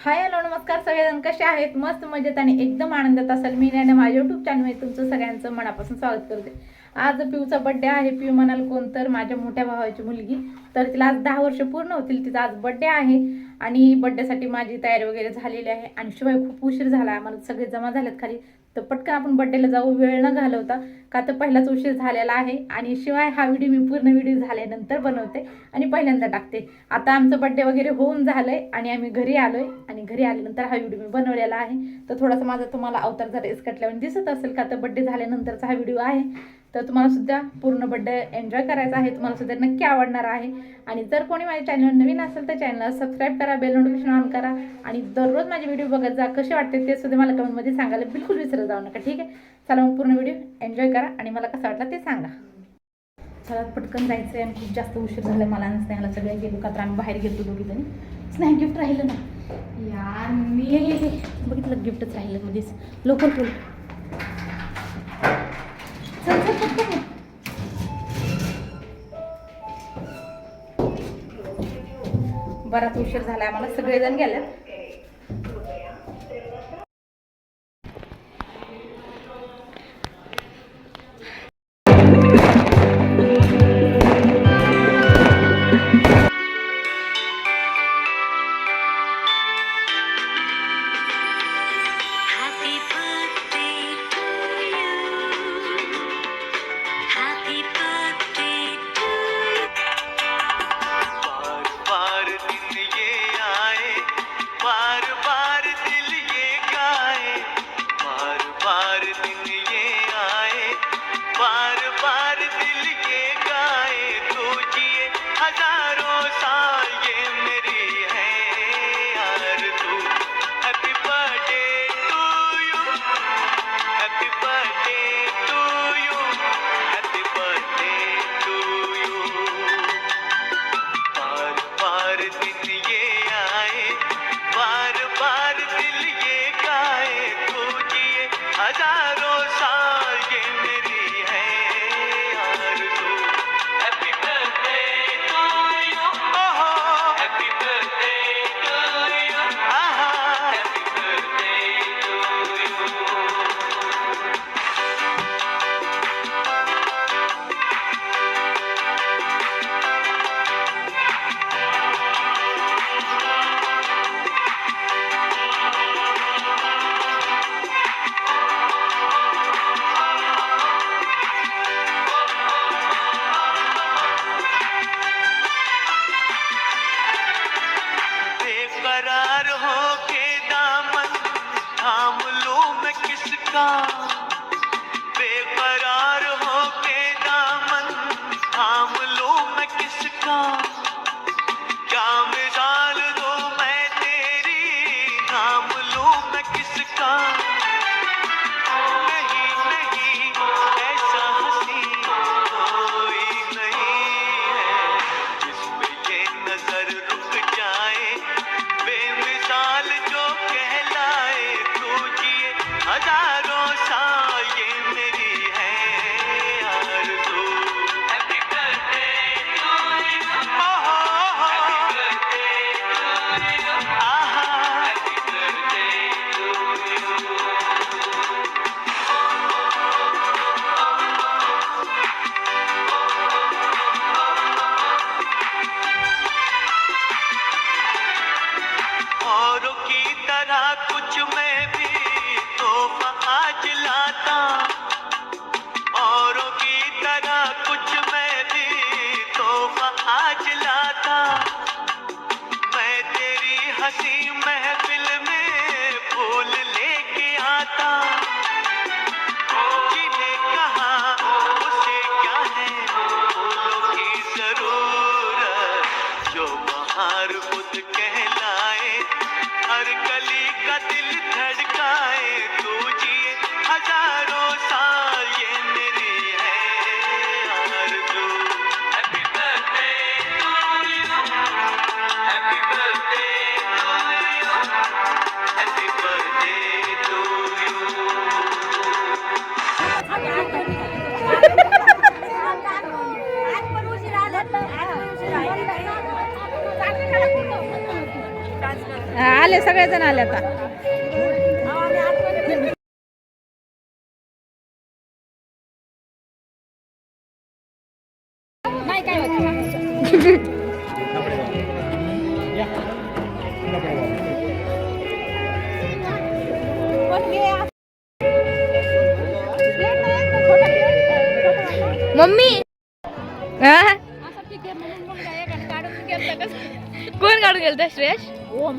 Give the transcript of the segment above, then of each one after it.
Hi hello नमस्कार सगळेजण. कसे आहेत? मस्त मजेत आणि एकदम आनंदात असाल. मी आणि माझ्या युट्यूब चॅनलमध्ये तुमचं सगळ्यांचं मनापासून स्वागत करते. आज पिऊचा बड्डे आहे. पिऊ म्हणाल कोण तर माझ्या मोठ्या भावाची मुलगी. तर तिला आज दहा वर्ष पूर्ण होतील. तिचा आज बड्डे आहे. आणि बड्डेसाठी माझी तयारी वगैरे झालेली आहे. आणि शिवाय खूप उशीर झाला. आम्हाला सगळे जमा झालेत खाली. तर पटकन आपण बड्डेला जाऊ. वेळ न घालवता. का तर पहिलाच उशीर झालेला आहे. आणि शिवाय हा व्हिडिओ मी पूर्ण व्हिडिओ झाल्यानंतर बनवते. आणि पहिल्यांदा टाकते. आता आमचं बड्डे वगैरे होऊन झालंय. आणि आम्ही घरी आलोय. आणि घरी आल्यानंतर हा व्हिडिओ मी बनवलेला आहे. तर थोडासा माझा तुम्हाला अवतार जर इसकटल्यावर दिसत असेल. का तर बड्डे झाल्यानंतरचा हा व्हिडिओ आहे. तर तुम्हाला सुद्धा पूर्ण बड्डे एन्जॉय करायचा आहे तुम्हाला सुद्धा नक्की आवडणार आहे. आणि जर कोणी माझ्या चॅनल नवीन असेल तर चॅनलला सबस्क्राईब करा बेल नोटिफिकेशन ऑन करा. आणि दररोज माझे व्हिडिओ बघत जा कसे वाटते ते सुद्धा मला कमेंटमध्ये सांगायला बिलकुल विसरत जाऊ नका ठीक आहे? चला मग पूर्ण व्हिडिओ एन्जॉय करा आणि मला कसा वाटला ते सांगा. चला पटकन जायचं आहे आणि खूप जास्त उशीर झालं मला आणि स्नेहाला सगळे गेलो का तर आम्ही बाहेर गेलो दोघी जणी. स्नेहा गिफ्ट राहिलं ना? यार मी. बघितलं गिफ्टच राहिलं मध्येच लवकर बोल. बराच उशीर झाला आम्हाला सगळेजण गेलेत. Go. कुछ मैं भी तोहफा आज लाता। मैं तेरी हँसी महफिल में फूल लेके आता। जिन्हें कहा, उसे क्या है? फूलों की ज़रूरत जो बाहर खुद कहलाए। हर गली का दिल धड़काए, तू जिए हज़ारों साल सगळेजण आले आता. मम्मी! कोण काढून गेलता श्रेयश? ओम.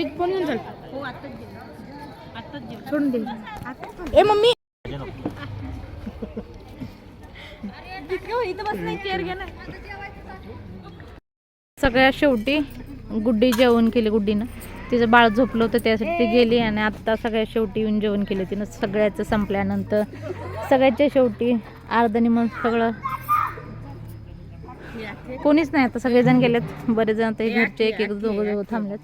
हे पण चल सोडून दे. ए मम्मी. सगळ्यात शेवटी गुड्डी जेवण केले गुड्डीनं. तिचं बाळ झोपलं होतं त्यासाठी ती गेली आणि आत्ता सगळ्यात शेवटी येऊन जेवण केलं तिनं. सगळ्याचं संपल्यानंतर सगळ्याच्या शेवटी अर्धनी मग सगळं कोणीच नाही आता सगळेजण गेलेत. बरेच जण ते घरचे एक एक दोघं दोघं थांबलेत.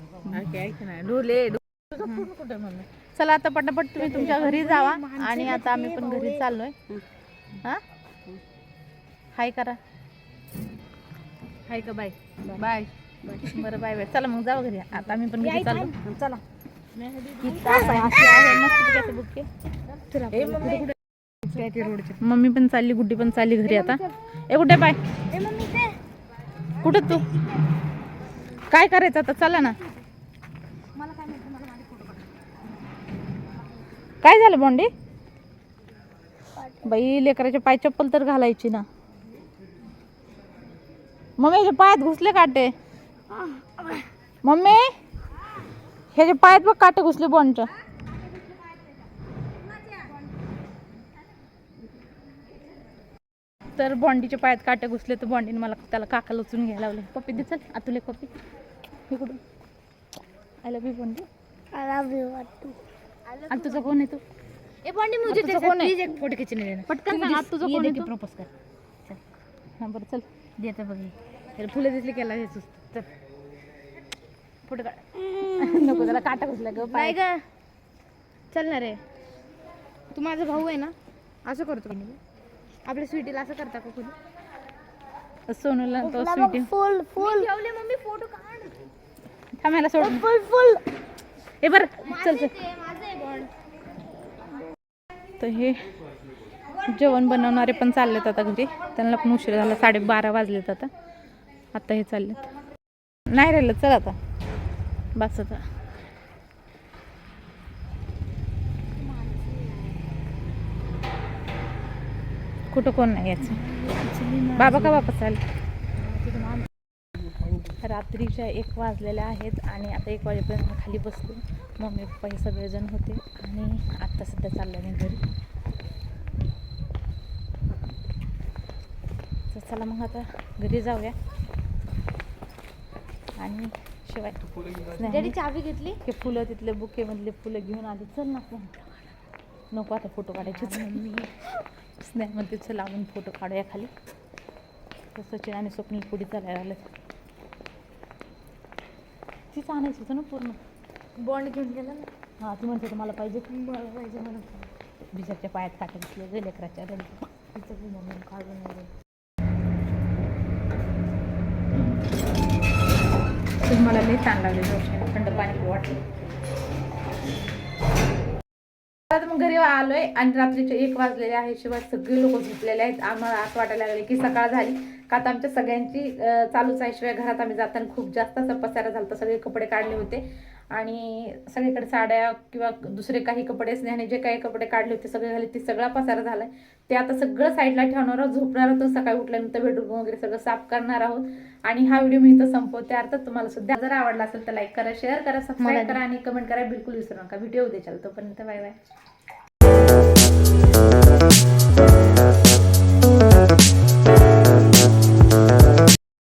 चला आता पटापट तुम्ही तुमच्या घरी जावा आणि आता आम्ही पण घरी चाललोय. हा? हाय करा. हाय का बाय? बाय. बरं बाय बाय. चला मग जाऊ घरी. आता आम्ही पण घरी चाललो. चला. मम्मी. पण चालली गुड्डी पण चालली घरी आता. ए कुठे बाय? कुठं तू? काय करायचं आता? चला ना. काय झालं बोंडी बाई लेकराचे पाय चप्पल तर घालायची ना. मम्मी ह्याच्या पायात घुसले काटे. मम्मी ह्याच्या पायात बघ काटे घुसले बोंडच्या. तर बॉन्डीच्या पायात काटे घुसले तर बॉन्डीने मला त्याला काकाला उचलून घ्यायला लावले. पप्पी दे चल आतुले पप्पी. हे कुठून आय लव्ह यू बॉन्डी आणि तुझं कोण आहे तू? ए बॉन्डी मुझे तुझं कोण आहे? एक फोटो खींचने देना. पटकन सांग आता तुझं कोण आहे? प्रपोज कर. हा बरं चल. देता बघ. त्याला फुलं दिसली केला हे सुस्त. तर पुढे काढ. नको त्याला काटा घुसला ग पाय. ग. चल ना रे. तू माझा भाऊ आहे ना? असं करतो का आपल्या स्वीटीला असं करता का कोणी? सोनूला तो स्वीटी. फुल फुल ठेवले मम्मी फोटो काढ. थांबायला सोड फुल फुल ए बरं चल चल. माझं आहे बॉन्ड तर हे जेवण बनवणारे पण चाललेत आता घरी. त्यांना पण उशीर झाला साडेबारा वाजलेत आता. आता हे चाललेत. नाही राहिलं चल आता. बस आता. कुठं कोण नाही याचं बाबा का वापस आले रात्रीच्या एक वाजलेल्या आहेत आणि आता एक वाजेपर्यंत मी खाली बसलो. मम्मी पप्पा हे सगळेजण होते आणि आत्ता सध्या चाललं मी घरी. तर चला मग आता घरी जाऊया. आणि शिवाय चावी घेतली? हे फुलं तिथले बुकेमधले फुलं घेऊन आले. चल ना फोन नको आता फोटो काढायचे. स्नेह चल आपण फोटो काढूया खाली. सचिन आणि स्वप्नील पुढे चालायला आले तीच आणायचं होतं ना पूर्ण? बॉन्ड घेऊन गेला ना. हां ती म्हणते मला पाहिजे मला पाहिजे म्हणून. बिजाच्या पायात काटे घेतले गे लेकराच्या तिचं मम्मी काढून मला लई ताण लागले थंड पाणी वाटलं. आता मग घरी आलोय आणि रात्रीचे एक वाजलेले आहे. शिवाय सगळे लोक झोपलेले आहेत. आम्हाला असं वाटायला लागले की सकाळ झाली. का आता आमच्या सगळ्यांची चालूच आहे. शिवाय घरात आम्ही जाताना खूप जास्त असा पसारा झाला सगळे कपडे काढले होते. आणि सगळीकडे साड्या किंवा दुसरे काही कपडे स्नेहाने जे काही कपडे काढले होते सगळे झाले ते सगळा पसार झालाय. ते आता सगळं साईडला ठेवणार आहोत झोपणार आहोत सकाळी उठल्यानंतर बेडरूम वगैरे सगळं साफ करणार आहोत. आणि हा व्हिडिओ मी इथं संपवते. अर्थात तुम्हाला सुद्धा जर आवडला असेल तर लाईक करा शेअर करा सबस्क्राईब करा आणि कमेंट करा. बिलकुल विसरू नका. व्हिडिओ उद्या चालतो. तोपर्यंत बाय बाय